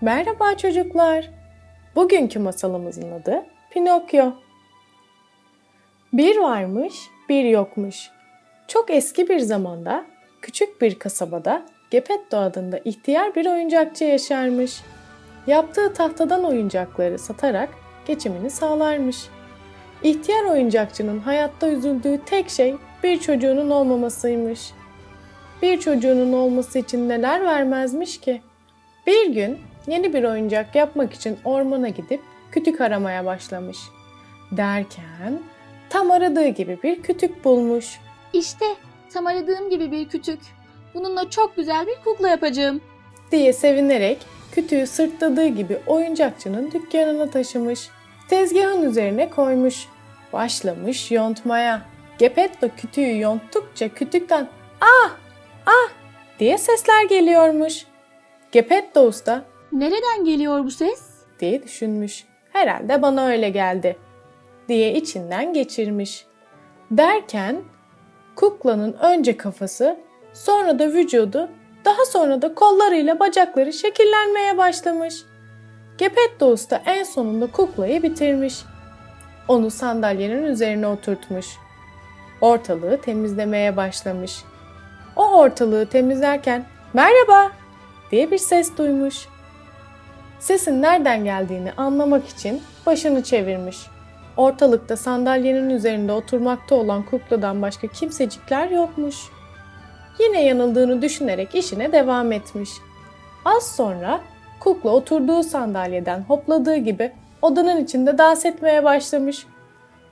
Merhaba çocuklar. Bugünkü masalımızın adı Pinokyo. Bir varmış, bir yokmuş. Çok eski bir zamanda küçük bir kasabada Gepetto adında ihtiyar bir oyuncakçı yaşarmış. Yaptığı tahtadan oyuncakları satarak geçimini sağlarmış. İhtiyar oyuncakçının hayatta üzüldüğü tek şey bir çocuğunun olmamasıymış. Bir çocuğunun olması için neler vermezmiş ki? Bir gün yeni bir oyuncak yapmak için ormana gidip kütük aramaya başlamış. Derken tam aradığı gibi bir kütük bulmuş. İşte tam aradığım gibi bir kütük. Bununla çok güzel bir kukla yapacağım. diye sevinerek kütüğü sırtladığı gibi oyuncakçının dükkanına taşımış. Tezgahın üzerine koymuş. Başlamış yontmaya. Gepetto kütüğü yonttukça kütükten ah ah diye sesler geliyormuş. Gepetto usta Nereden geliyor bu ses? diye düşünmüş. Herhalde bana öyle geldi diye içinden geçirmiş. Derken kuklanın önce kafası, sonra da vücudu, daha sonra da kollarıyla bacakları şekillenmeye başlamış. Gepetto Usta en sonunda kuklayı bitirmiş. Onu sandalyenin üzerine oturtmuş. Ortalığı temizlemeye başlamış. O ortalığı temizlerken "Merhaba!" diye bir ses duymuş. Sesin nereden geldiğini anlamak için başını çevirmiş. Ortalıkta sandalyenin üzerinde oturmakta olan kukladan başka kimsecikler yokmuş. Yine yanıldığını düşünerek işine devam etmiş. Az sonra kukla oturduğu sandalyeden hopladığı gibi odanın içinde dans etmeye başlamış.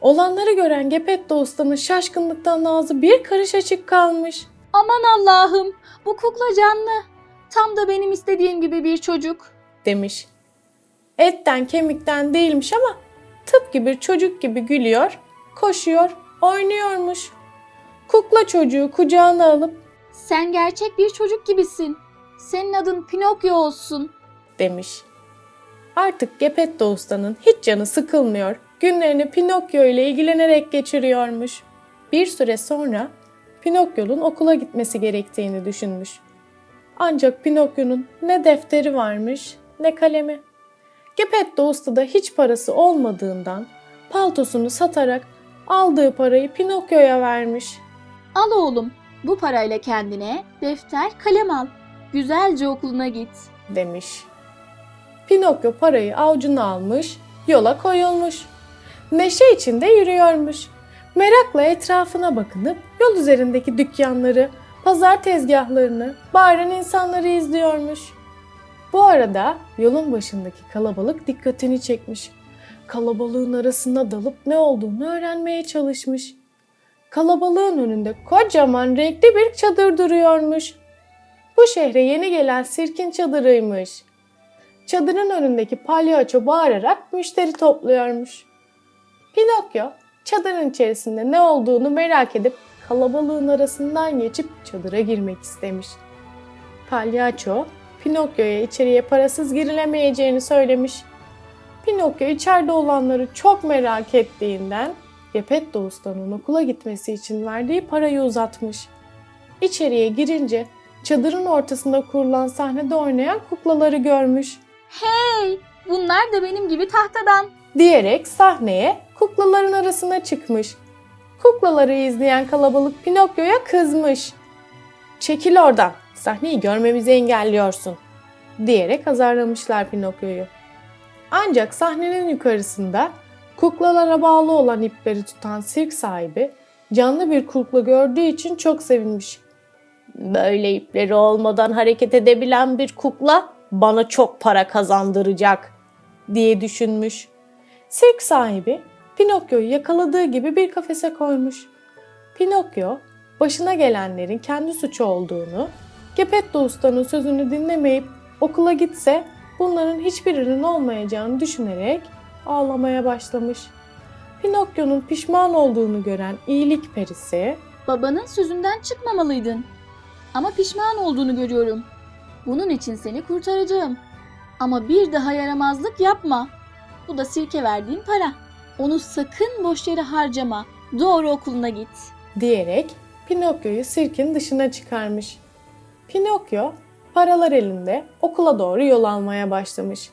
Olanları gören Gepetto Usta'nın şaşkınlıktan ağzı bir karış açık kalmış. Aman Allah'ım bu kukla canlı. Tam da benim istediğim gibi bir çocuk. Demiş. Etten kemikten değilmiş ama tıpkı bir çocuk gibi gülüyor, koşuyor, oynuyormuş. Kukla çocuğu kucağına alıp Sen gerçek bir çocuk gibisin. Senin adın Pinokyo olsun. demiş. Artık Gepetto Usta'nın hiç canı sıkılmıyor. Günlerini Pinokyo ile ilgilenerek geçiriyormuş. Bir süre sonra Pinokyo'nun okula gitmesi gerektiğini düşünmüş. Ancak Pinokyo'nun ne defteri varmış ne kalemi. Gepetto Usta da hiç parası olmadığından paltosunu satarak aldığı parayı Pinokyo'ya vermiş. Al oğlum bu parayla kendine defter kalem al. Güzelce okuluna git. demiş. Pinokyo parayı avucuna almış, yola koyulmuş. Neşe içinde yürüyormuş. Merakla etrafına bakınıp yol üzerindeki dükkanları, pazar tezgahlarını, bağıran insanları izliyormuş. Bu arada yolun başındaki kalabalık dikkatini çekmiş. Kalabalığın arasına dalıp ne olduğunu öğrenmeye çalışmış. Kalabalığın önünde kocaman renkli bir çadır duruyormuş. Bu şehre yeni gelen sirkin çadırıymış. Çadırın önündeki palyaço bağırarak müşteri topluyormuş. Pinokyo çadırın içerisinde ne olduğunu merak edip kalabalığın arasından geçip çadıra girmek istemiş. Palyaço Pinokyo'ya içeriye parasız girilemeyeceğini söylemiş. Pinokyo içeride olanları çok merak ettiğinden Gepetto Usta'nın okula gitmesi için verdiği parayı uzatmış. İçeriye girince çadırın ortasında kurulan sahnede oynayan kuklaları görmüş. Hey bunlar da benim gibi tahtadan. Diyerek sahneye kuklaların arasına çıkmış. Kuklaları izleyen kalabalık Pinokyo'ya kızmış. Çekil oradan, sahneyi görmemizi engelliyorsun. Diyerek azarlamışlar Pinokyo'yu. Ancak sahnenin yukarısında kuklalara bağlı olan ipleri tutan sirk sahibi canlı bir kukla gördüğü için çok sevinmiş. Böyle ipleri olmadan hareket edebilen bir kukla bana çok para kazandıracak diye düşünmüş. Sirk sahibi Pinokyo'yu yakaladığı gibi bir kafese koymuş. Pinokyo başına gelenlerin kendi suçu olduğunu, Gepetto Usta'nın sözünü dinlemeyip okula gitse bunların hiçbirinin olmayacağını düşünerek ağlamaya başlamış. Pinokyo'nun pişman olduğunu gören iyilik perisi Babanın sözünden çıkmamalıydın. Ama pişman olduğunu görüyorum. Bunun için seni kurtaracağım. Ama bir daha yaramazlık yapma. Bu da sirke verdiğin para. Onu sakın boş yere harcama. Doğru okuluna git. diyerek Pinokyo'yu sirkin dışına çıkarmış. Pinokyo Paralar elinde okula doğru yol almaya başlamış.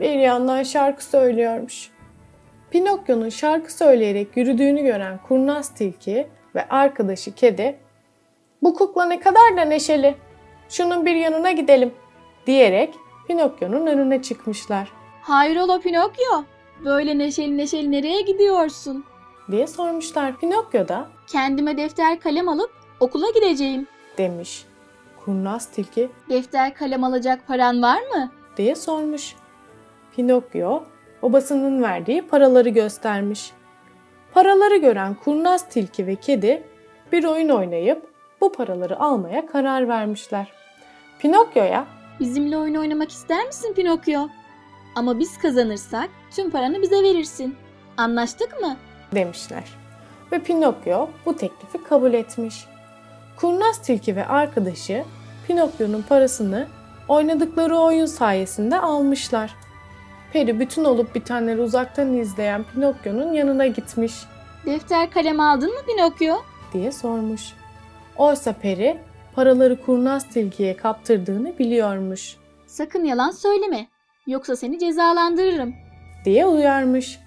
Bir yandan şarkı söylüyormuş. Pinokyo'nun şarkı söyleyerek yürüdüğünü gören kurnaz tilki ve arkadaşı kedi "Bu kukla ne kadar da neşeli. Şunun bir yanına gidelim." diyerek Pinokyo'nun önüne çıkmışlar Hayrola Pinokyo? Böyle neşeli neşeli nereye gidiyorsun? diye sormuşlar. Pinokyo da Kendime defter kalem alıp okula gideceğim. demiş. Kurnaz tilki Defter kalem alacak paran var mı? diye sormuş. Pinokyo babasının verdiği paraları göstermiş. Paraları gören kurnaz tilki ve kedi bir oyun oynayıp bu paraları almaya karar vermişler. Pinokyo'ya Bizimle oyun oynamak ister misin Pinokyo? Ama biz kazanırsak tüm paranı bize verirsin. Anlaştık mı? demişler. Ve Pinokyo bu teklifi kabul etmiş. Kurnaz tilki ve arkadaşı Pinokyo'nun parasını oynadıkları oyun sayesinde almışlar. Peri bütün olup bitenleri uzaktan izleyen Pinokyo'nun yanına gitmiş Defter kalem aldın mı Pinokyo? diye sormuş. Oysa Peri paraları kurnaz tilkiye kaptırdığını biliyormuş Sakın yalan söyleme. Yoksa seni cezalandırırım. diye uyarmış.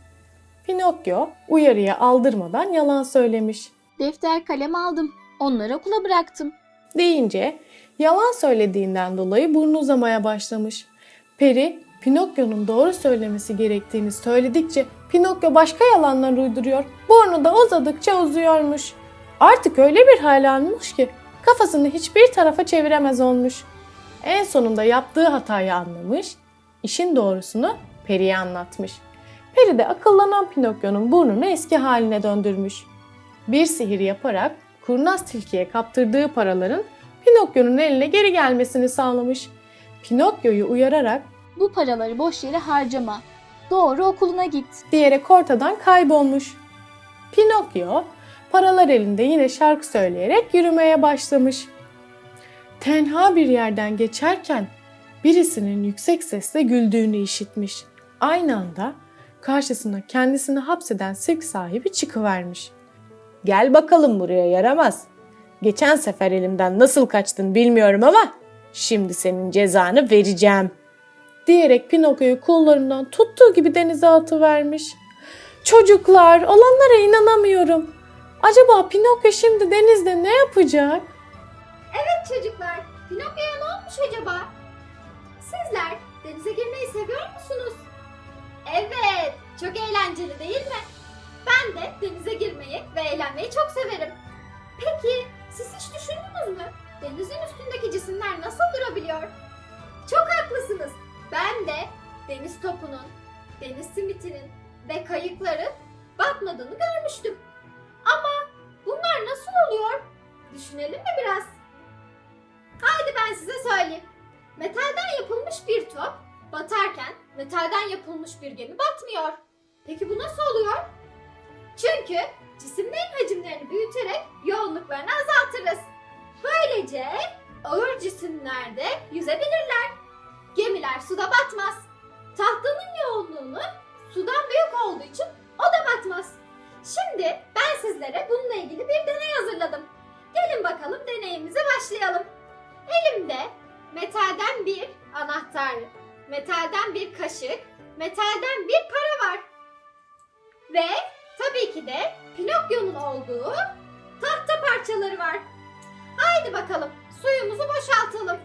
Pinokyo uyarıya aldırmadan yalan söylemiş. Defter kalem aldım. Onları okula bıraktım. deyince yalan söylediğinden dolayı burnu uzamaya başlamış. Peri Pinokyo'nun doğru söylemesi gerektiğini söyledikçe Pinokyo başka yalanlar uyduruyor. Burnu da uzadıkça uzuyormuş. Artık öyle bir hal almış ki kafasını hiçbir tarafa çeviremez olmuş. En sonunda yaptığı hatayı anlamış, işin doğrusunu Peri'ye anlatmış. Peri de akıllanan Pinokyo'nun burnunu eski haline döndürmüş. Bir sihir yaparak kurnaz tilkiye kaptırdığı paraların Pinokyo'nun eline geri gelmesini sağlamış. Pinokyo'yu uyararak Bu paraları boş yere harcama. Doğru okuluna git. diyerek ortadan kaybolmuş. Pinokyo paralar elinde yine şarkı söyleyerek yürümeye başlamış. Tenha bir yerden geçerken birisinin yüksek sesle güldüğünü işitmiş. Aynı anda karşısına kendisini hapseden sirk sahibi çıkıvermiş. Gel bakalım buraya yaramaz. Geçen sefer elimden nasıl kaçtın bilmiyorum ama şimdi senin cezanı vereceğim. Diyerek Pinokyo'yu kollarından tuttuğu gibi denize atıvermiş. Çocuklar, olanlara inanamıyorum. Acaba Pinokyo şimdi denizde ne yapacak? Çocuklar, Pinokyo'ya ne olmuş acaba? Sizler denize girmeyi seviyor musunuz? Evet, çok eğlenceli değil mi? Ben de denize girmeyi ve eğlenmeyi çok severim. Peki, siz hiç düşündünüz mü? Denizin üstündeki cisimler nasıl durabiliyor? Çok haklısınız. Ben de deniz topunun, deniz simitinin ve kayıkların batmadığını görmüştüm. Ama bunlar nasıl oluyor? Düşünelim mi biraz? Haydi ben size söyleyeyim. Metalden yapılmış bir top batarken metalden yapılmış bir gemi batmıyor. Peki bu nasıl oluyor? Çünkü cisimlerin hacimlerini büyüterek yoğunluklarını azaltırız. Böylece ağır cisimlerde yüzebilirler. Gemiler suda batmaz. Tahtanın yoğunluğunu sudan büyük olduğu için o da batmaz. Şimdi ben sizlere bununla ilgili bir deney hazırladım. Gelin bakalım deneyimize başlayalım. Elimde metalden bir anahtar, metalden bir kaşık, metalden bir para var. Ve tabii ki de Pinokyo'nun olduğu tahta parçaları var. Haydi bakalım suyumuzu boşaltalım.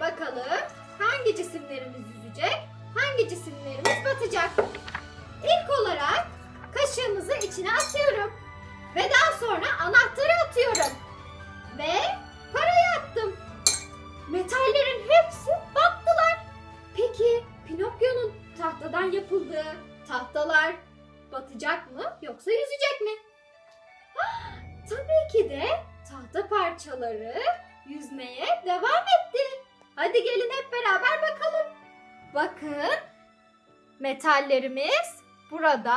Bakalım hangi cisimlerimiz yüzecek, hangi cisimlerimiz batacak. İlk olarak kaşığımızı içine atıyorum. Ve daha sonra anahtarı atıyorum. Ve parayı attım. Metallerin tahtadan yapıldığı tahtalar batacak mı yoksa yüzecek mi? Ah, Tabii ki de tahta parçaları yüzmeye devam etti. Hadi gelin hep beraber bakalım. Bakın metallerimiz burada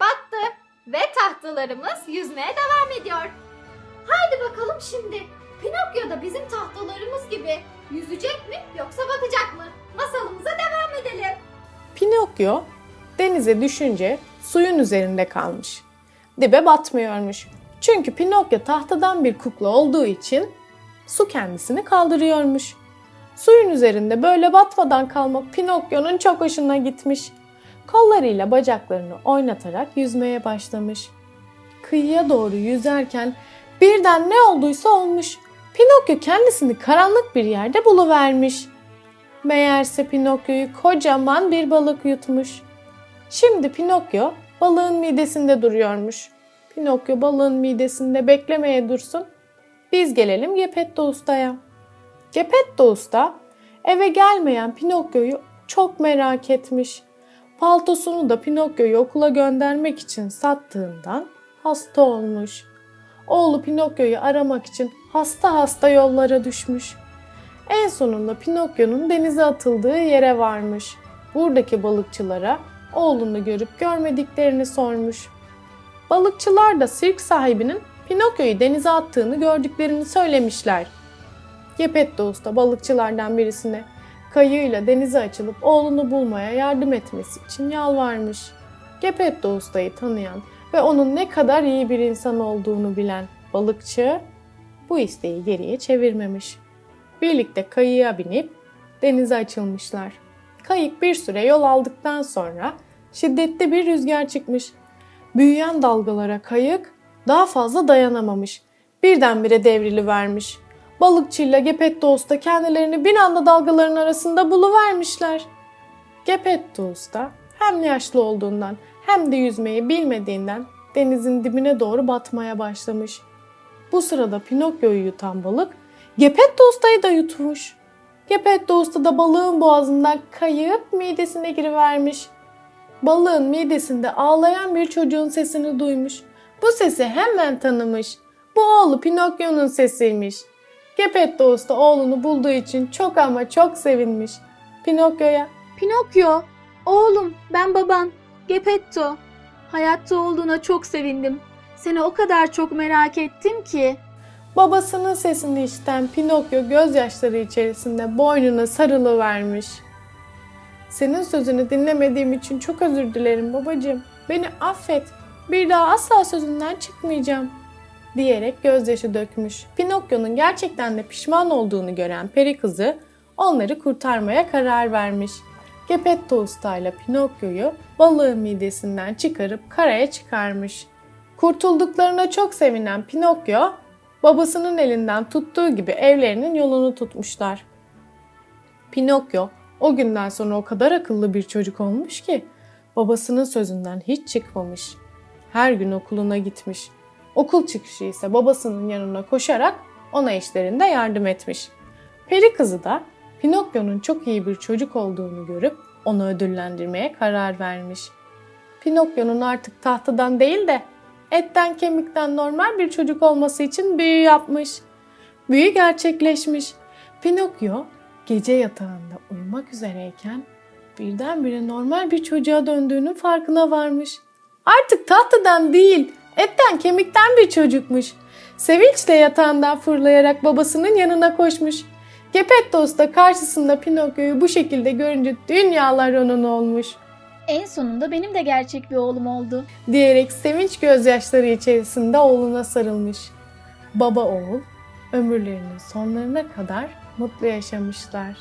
battı ve tahtalarımız yüzmeye devam ediyor. Haydi bakalım şimdi. Pinokyo da bizim tahtalarımız gibi yüzecek mi yoksa batacak mı? Masalımıza devam edelim. Pinokyo denize düşünce suyun üzerinde kalmış. Dibe batmıyormuş. Çünkü Pinokyo tahtadan bir kukla olduğu için su kendisini kaldırıyormuş. Suyun üzerinde böyle batmadan kalmak Pinokyo'nun çok hoşuna gitmiş. Kollarıyla bacaklarını oynatarak yüzmeye başlamış. Kıyıya doğru yüzerken birden ne olduysa olmuş. Pinokyo kendisini karanlık bir yerde buluvermiş. Meğerse Pinokyo'yu kocaman bir balık yutmuş. Şimdi Pinokyo balığın midesinde duruyormuş. Pinokyo balığın midesinde beklemeye dursun. Biz gelelim Gepetto Usta'ya. Gepetto Usta eve gelmeyen Pinokyo'yu çok merak etmiş. Paltosunu da Pinokyo'yu okula göndermek için sattığından hasta olmuş. Oğlu Pinokyo'yu aramak için hasta hasta yollara düşmüş. En sonunda Pinokyo'nun denize atıldığı yere varmış. Buradaki balıkçılara oğlunu görüp görmediklerini sormuş. Balıkçılar da sirk sahibinin Pinokyo'yu denize attığını gördüklerini söylemişler. Gepetto Usta balıkçılardan birisine kayığıyla denize açılıp oğlunu bulmaya yardım etmesi için yalvarmış. Gepetto Usta'yı tanıyan ve onun ne kadar iyi bir insan olduğunu bilen balıkçı bu isteği geriye çevirmemiş. Birlikte kayığa binip denize açılmışlar. Kayık bir süre yol aldıktan sonra şiddetli bir rüzgar çıkmış. Büyüyen dalgalara kayık daha fazla dayanamamış. Birdenbire devrili vermiş. Balıkçıyla Gepetto Usta kendilerini bir anda dalgaların arasında buluvermişler. Gepetto Usta hem yaşlı olduğundan hem de yüzmeyi bilmediğinden denizin dibine doğru batmaya başlamış. Bu sırada Pinokyo'yu yutan balık Gepetto Usta'yı da yutmuş. Gepetto Usta da balığın boğazından kayıp midesine girivermiş. Balığın midesinde ağlayan bir çocuğun sesini duymuş. Bu sesi hemen tanımış. Bu oğlu Pinokyo'nun sesiymiş. Gepetto Usta oğlunu bulduğu için çok ama çok sevinmiş. Pinokyo'ya Pinokyo, oğlum ben baban, Gepetto. Hayatta olduğuna çok sevindim. Seni o kadar çok merak ettim ki. Babasının sesini işiten Pinokyo gözyaşları içerisinde boynuna sarılıvermiş. Senin sözünü dinlemediğim için çok özür dilerim babacığım. Beni affet. Bir daha asla sözünden çıkmayacağım diyerek gözyaşı dökmüş. Pinokyo'nun gerçekten de pişman olduğunu gören peri kızı onları kurtarmaya karar vermiş. Gepetto Usta ile Pinokyo'yu balığın midesinden çıkarıp karaya çıkarmış. Kurtulduklarına çok sevinen Pinokyo, babasının elinden tuttuğu gibi evlerinin yolunu tutmuşlar. Pinokyo o günden sonra o kadar akıllı bir çocuk olmuş ki babasının sözünden hiç çıkmamış. Her gün okuluna gitmiş. Okul çıkışı ise babasının yanına koşarak ona işlerinde yardım etmiş. Peri kızı da Pinokyo'nun çok iyi bir çocuk olduğunu görüp onu ödüllendirmeye karar vermiş. Pinokyo'nun artık tahtadan değil de etten kemikten normal bir çocuk olması için büyü yapmış. Büyü gerçekleşmiş. Pinokyo gece yatağında uyumak üzereyken birdenbire normal bir çocuğa döndüğünün farkına varmış. Artık tahtadan değil, etten kemikten bir çocukmuş. Sevinçle yatağından fırlayarak babasının yanına koşmuş. Gepetto Usta karşısında Pinokyo'yu bu şekilde görünce dünyalar onun olmuş En sonunda benim de gerçek bir oğlum oldu. diyerek sevinç gözyaşları içerisinde oğluna sarılmış. Baba oğul ömürlerinin sonlarına kadar mutlu yaşamışlar.